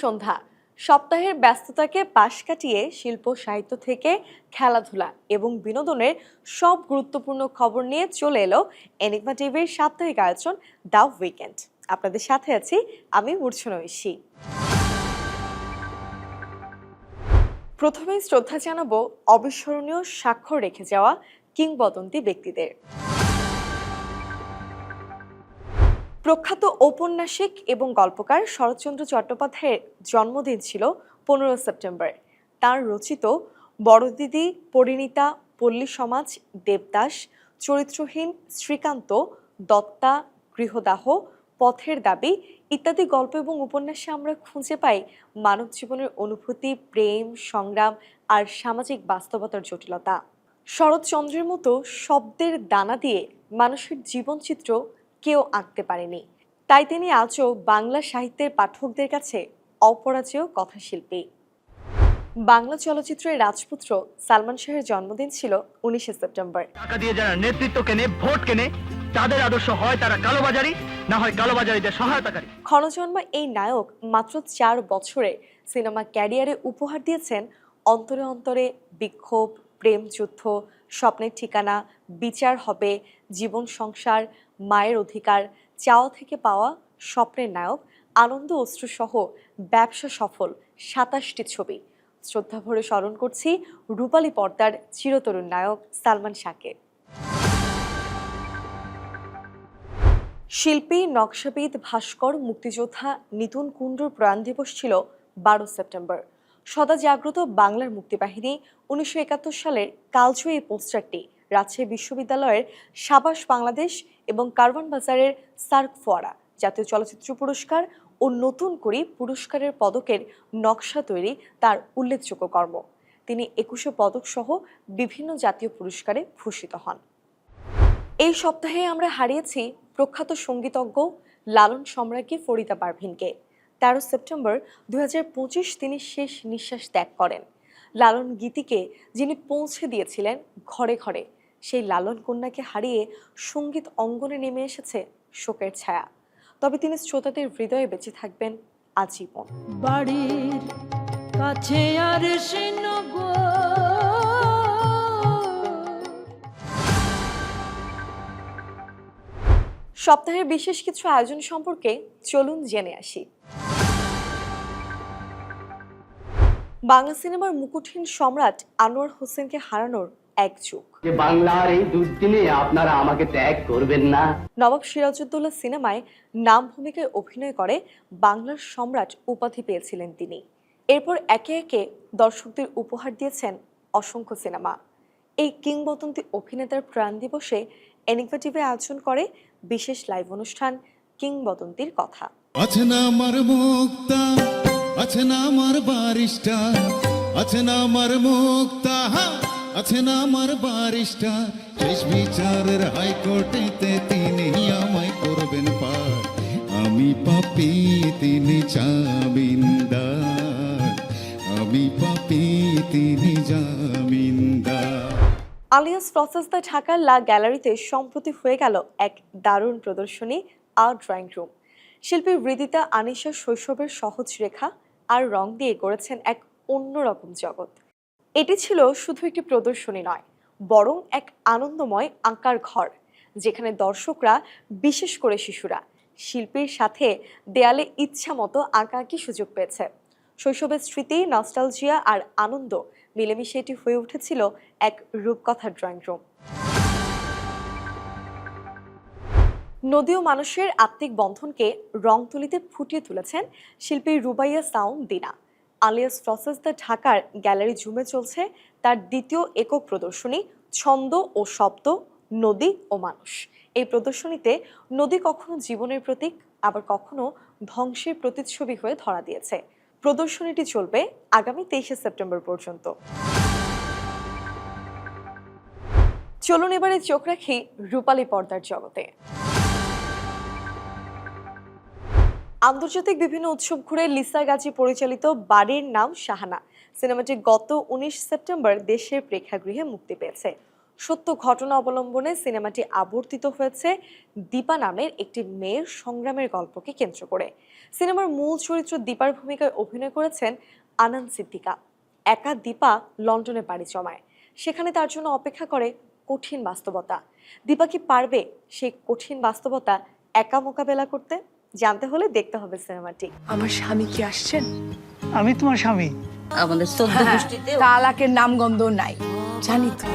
সন্ধ্যা। সপ্তাহের ব্যস্ততাকে পাশ কাটিয়ে শিল্প সাহিত্য থেকে খেলাধুলা এবং বিনোদনের সব গুরুত্বপূর্ণ খবর নিয়ে চলে এলো এনিগমা টিভির সাপ্তাহিক আয়োজন দ্য উইকেন্ড। আপনাদের সাথে আছি আমি মূর্ছনা ঐশী। প্রথমেই শ্রদ্ধা জানাব অবিস্মরণীয় স্বাক্ষর রেখে যাওয়া কিংবদন্তি ব্যক্তিদের। প্রখ্যাত ঔপন্যাসিক এবং গল্পকার শরৎচন্দ্র চট্টোপাধ্যায়ের জন্মদিন ছিল পনেরো সেপ্টেম্বর। তার রচিত বড়দিদি পরিণীতা পল্লী সমাজ, দেবদাস, চরিত্রহীন শ্রীকান্ত, দত্তা গৃহদাহ, পথের দাবি ইত্যাদি গল্প এবং উপন্যাসে আমরা খুঁজে পাই মানব জীবনের অনুভূতি, প্রেম, সংগ্রাম আর সামাজিক বাস্তবতার জটিলতা। শরৎচন্দ্রের মতো শব্দের দানা দিয়ে মানুষের জীবনচিত্র কেউ আঁকতে পারেনি। তাই তিনি আজও বাংলা সাহিত্যের পাঠকদের কাছে অপরাজেয় কথাশিল্পী। বাংলা চলচ্চিত্রের রাজপুত্র সালমান শাহের জন্মদিন ছিল উনিশে সেপ্টেম্বর। টাকা দিয়ে যারা নেতৃত্ব কেনে ভোট কেনে তাদের আদর্শ হয় তারা কালোবাজারি না হয় কালোবাজারিদের সহায়তাকারী। ক্ষণজন্মা এই নায়ক মাত্র চার বছরে সিনেমা ক্যারিয়ারে উপহার দিয়েছেন অন্তরে অন্তরে বিক্ষোভ প্রেম যুদ্ধ স্বপ্নের ঠিকানা বিচার হবে জীবন সংসার মায়ের অধিকার, চাওয়া থেকে পাওয়া, স্বপ্নের নায়ক, আনন্দ অশ্রুসহ ব্যবসা সফল, সাতাশটি ছবি। শ্রদ্ধাভরে স্মরণ করছি রূপালী পর্দার চিরতরুণ নায়ক সালমান শাহকে। শিল্পী, নকশাবিদ, ভাস্কর, মুক্তিযোদ্ধা নিতুন কুণ্ডুর প্রয়াণ দিবস ছিল বারো সেপ্টেম্বর। সদা জাগ্রত বাংলার মুক্তিবাহিনী উনিশশো একাত্তর সালের কালজয়ী পোস্টারটি রাজশাহী বিশ্ববিদ্যালয়ের সাবাস বাংলাদেশ এবং কারওয়ান বাজারের সার্ক ফোয়ারা জাতীয় চলচ্চিত্র পুরস্কার ও নতুন করে পুরস্কারের পদকের নকশা তৈরি তার উল্লেখযোগ্য কর্ম। তিনি একুশে পদক সহ বিভিন্ন জাতীয় পুরস্কারে ভূষিত হন। এই সপ্তাহে আমরা হারিয়েছি প্রখ্যাত সঙ্গীতজ্ঞ লালন সম্রাজ্ঞী ফরিদা পারভিনকে। তেরো সেপ্টেম্বর দু তিনি শেষ নিঃশ্বাস ত্যাগ করেন। লালন গীতিকে যিনি পৌঁছে দিয়েছিলেন ঘরে ঘরে সেই লালন কন্যাকে হারিয়ে সংগীত অঙ্গনে নেমে এসেছে শোকের ছায়া। তবে তিনি শ্রোতাদের হৃদয়ে বেঁচে থাকবেন আজীবন। বাড়ির কাছে আর সপ্তাহের বিশেষ কিছু আয়োজন সম্পর্কে চলুন জেনে আসি। বাংলা সিনেমার মুকুটহীন সম্রাট আনোয়ার হোসেনকে হারানোর এক যুগ। যে বাংলার এই দুর্দিনে আপনারা আমাকে ত্যাগ করবেন না। নবাব সিরাজউদ্দৌলা সিনেমায় নাম ভূমিকায় অভিনয় করে বাংলার সম্রাট উপাধি পেয়েছিলেন তিনি। এরপর একে একে দর্শকদের উপহার দিয়েছেন অসংখ্য সিনেমা। এই কিংবদন্তি অভিনেতার প্রাণ দিবসে এনিকভা টিভি আয়োজন করে বিশেষ লাইভ অনুষ্ঠান কিংবদন্তির কথা। আছে না আমার মুক্তা আছে না আমার বারিশটা আছে না আমার মুক্তা হা, আছে না আমার বারিশটা? শেষ বিচারের হাইকোর্টেতে তিনি আমায় করবেন পার। আমি পাপি তিনি জামিনদার। আমি পাপি তিনি জামিনদার। আলিয়াস প্রসেস দ্য ঢাকার লা গ্যালারিতে সম্প্রতি হয়ে গেল এক দারুণ প্রদর্শনী আর্ট ড্রয়িং রুম। শিল্পী হৃদিতা আনিশা শৈশবের সহজ রেখা আর রং দিয়ে গড়েছেন এক অন্যরকম জগৎ। এটি ছিল শুধু একটি প্রদর্শনী নয়, বরং এক আনন্দময় আঁকার ঘর, যেখানে দর্শকরা, বিশেষ করে শিশুরা, শিল্পীর সাথে দেয়ালে ইচ্ছা মতো আঁকা আঁকাআঁকি সুযোগ পেয়েছে। শৈশবের স্মৃতি নস্টালজিয়া আর আনন্দ মিলেমিশে এটি হয়ে উঠেছিল এক রূপকথার ড্রয়িং রুম নদী ও মানুষের আত্মিক বন্ধনকে রং তুলিতে ফুটিয়ে তুলেছেন শিল্পী রুবাইয়া সাউন্ড দিনা আলিয়াস ফ্রসেস দ্য ঢাকার গ্যালারি জুমে চলছে তার দ্বিতীয় একক প্রদর্শনী, ছন্দ ও শব্দ, নদী ও মানুষ। এই প্রদর্শনীতে নদী কখনো জীবনের প্রতীক, আবার কখনো ধ্বংসের প্রতিচ্ছবি হয়ে ধরা দিয়েছে। প্রদর্শনীটি চলবে আগামী তেইশে সেপ্টেম্বর পর্যন্ত। চলুন এবারে চোখ রাখি রূপালী পর্দার জগতে। আন্তর্জাতিক বিভিন্ন উৎসব ঘুরে লিসা গাজী পরিচালিত বাড়ির নাম শাহানা। সিনেমাটি গত উনিশ সেপ্টেম্বর দেশের প্রেক্ষাগৃহে মুক্তি পেয়েছে। সত্য ঘটনা অবলম্বনে সিনেমাটি আবর্তিত হয়েছে দীপা নামের একটি মেয়ের সংগ্রামের গল্পকে কেন্দ্র করে। সিনেমার মূল চরিত্র দীপার ভূমিকায় অভিনয় করেছেন আনন্দ সিদ্দিকা। একা দীপা লন্ডনে পাড়ি জমায়। সেখানে তার জন্য অপেক্ষা করে কঠিন বাস্তবতা। দীপা কি পারবে সেই কঠিন বাস্তবতা একা মোকাবেলা করতে? জানতে হলে দেখতে হবে সিনেমাটি। আমার স্বামী কি আসছেন? আমি তোমার স্বামী। আমাদের হ্যাঁ, হ্যাঁ, তালাকের নাম গন্ধ নাই জানি তো।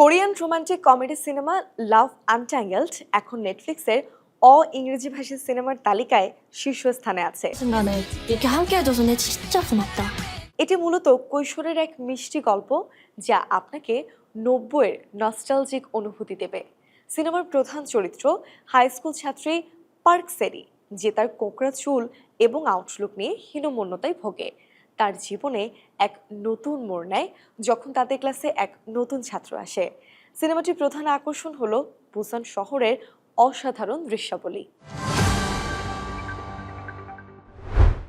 Korean romantic comedy cinema love untangled এখন নেটফ্লিক্সের অ ইংরেজি ভাষী সিনেমার তালিকায় শীর্ষস্থানে আছে। এটি মূলত কৈশোরের এক মিষ্টি গল্প যা আপনাকে নব্বইয়ের নস্টালজিক অনুভূতি দেবে। সিনেমার প্রধান চরিত্র হাই স্কুল ছাত্রী পার্ক সেরি যে তার কোকড়া চুল এবং আউটলুক নিয়ে হীনমন্যতায় ভোগে। তার জীবনে এক নতুন মোড় নেয় যখন তাদের ক্লাসে এক নতুন ছাত্র আসে। সিনেমাটির প্রধান আকর্ষণ হলো বুসান শহরের অসাধারণ দৃশ্যাবলী।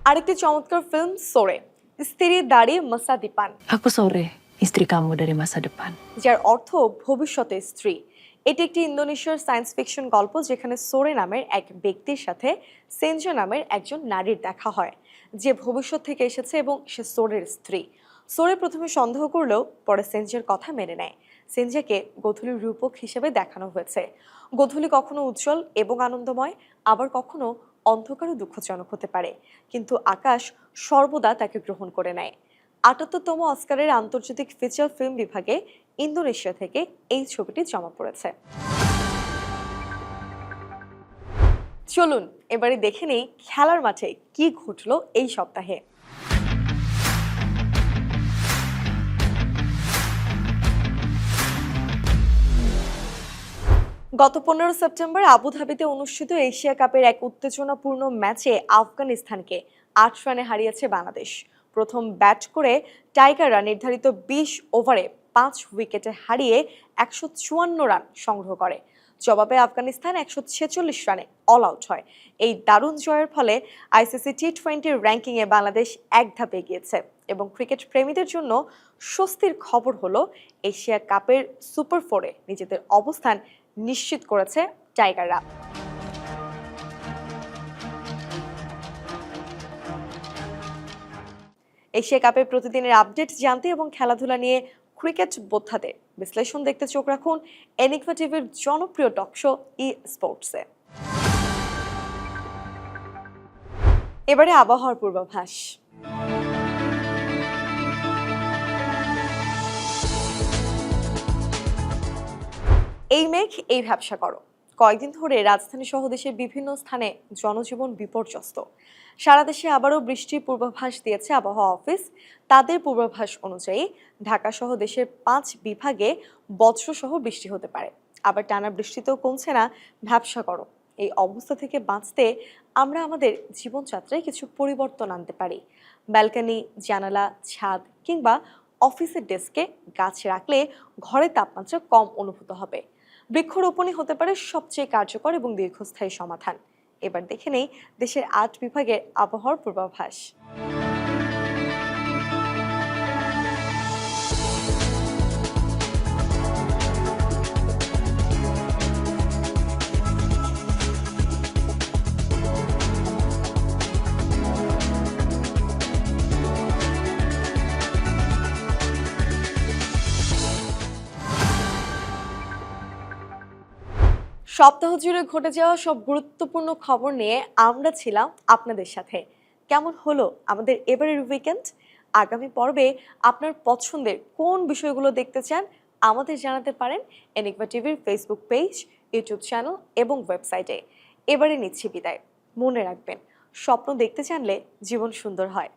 আরেকটি চমৎকার ফিল্ম সোরে স্ত্রী দাড়ি মাসাদি পান। Aku sore istri kamu dari masa depan. যার অর্থ ভবিষ্যতে স্ত্রী। এটি একটি ইন্দোনেশিয়ার সায়েন্স ফিকশন গল্প যেখানে সোরে নামের এক ব্যক্তির সাথে সেনজা নামের একজন নারীর দেখা হয়, যে ভবিষ্যৎ থেকে এসেছে এবং সে সোরের স্ত্রী। সোরে প্রথমে সন্দেহ করলেও পরে সেনজার কথা মেনে নেয়। সেনজাকে গোধূলির রূপক হিসেবে দেখানো হয়েছে। গোধূলি কখনো উজ্জ্বল এবং আনন্দময়, আবার কখনো অন্ধকার ও দুঃখজনক হতে পারে। কিন্তু আকাশ সর্বদা তাকে গ্রহণ করে নেয়। আটাত্তরতম অস্কারের আন্তর্জাতিক ফিচার ফিল্ম বিভাগে ইন্দোনেশিয়া থেকে এই ছবিটি জমা পড়েছে। চলুন, এবারে দেখে নেই খেলার মাঠে কি ঘটলো এই সপ্তাহে। গত পনেরো সেপ্টেম্বর আবুধাবিতে অনুষ্ঠিত এশিয়া কাপের এক উত্তেজনাপূর্ণ ম্যাচে আফগানিস্তানকে আট রানে হারিয়েছে বাংলাদেশ। প্রথম ব্যাট করে টাইগাররা নির্ধারিত বিশ ওভারে পাঁচ উইকেটে হারিয়ে একশো চুয়ান্ন রান সংগ্রহ করে। জবাবে আফগানিস্তান একশো ছেচল্লিশ রানে অল আউট হয়। এই দারুণ জয়ের ফলে আইসিসি টি টোয়েন্টির র্যাঙ্কিংয়ে বাংলাদেশ এক ধাপ এগিয়েছে এবং ক্রিকেট প্রেমীদের জন্য স্বস্তির খবর হলো এশিয়া কাপের সুপার ফোরে নিজেদের অবস্থান নিশ্চিত করেছে টাইগাররা। এশিয়া কাপের প্রতিদিনের আপডেট জানতে এবং খেলাধুলা নিয়ে ক্রিকেট বোদ্ধাদের বিশ্লেষণ দেখতে চোখ রাখুন এনিকভা টিভির জনপ্রিয় টক শো ই স্পোর্টসে এবারে আবহাওয়ার পূর্বাভাস। এই মেঘ, এই ব্যবসা করো। কয়েকদিন ধরে রাজধানী সহ দেশের বিভিন্ন স্থানে জনজীবন বিপর্যস্ত। সারা দেশে আবারও বৃষ্টির পূর্বাভাস দিয়েছে আবহাওয়া অফিস। তাদের পূর্বাভাস অনুযায়ী ঢাকা সহ দেশের পাঁচ বিভাগে বজ্রসহ বৃষ্টি হতে পারে। আবার টানা বৃষ্টিতেও কমছে না ব্যবসা করো এই অবস্থা থেকে বাঁচতে আমরা আমাদের জীবনযাত্রায় কিছু পরিবর্তন আনতে পারি। ব্যালকনি, জানালা, ছাদ কিংবা অফিসের ডেস্কে গাছ রাখলে ঘরের তাপমাত্রা কম অনুভূত হবে। বৃক্ষরোপণই হতে পারে সবচেয়ে কার্যকর এবং দীর্ঘস্থায়ী সমাধান। এবার দেখে নেই দেশের আট বিভাগের আবহাওয়ার পূর্বাভাস। সপ্তাহ জুড়ে ঘটে যাওয়া সব গুরুত্বপূর্ণ খবর নিয়ে আমরা ছিলাম আপনাদের সাথে। কেমন হলো আমাদের এবারের উইকেন্ড আগামী পর্বে আপনার পছন্দের কোন বিষয়গুলো দেখতে চান আমাদের জানাতে পারেন এনিকবা টিভির ফেসবুক পেজ ইউটিউব চ্যানেল এবং ওয়েবসাইটে এবারে নিচ্ছি বিদায়। মনে রাখবেন, স্বপ্ন দেখতে জানলে জীবন সুন্দর হয়।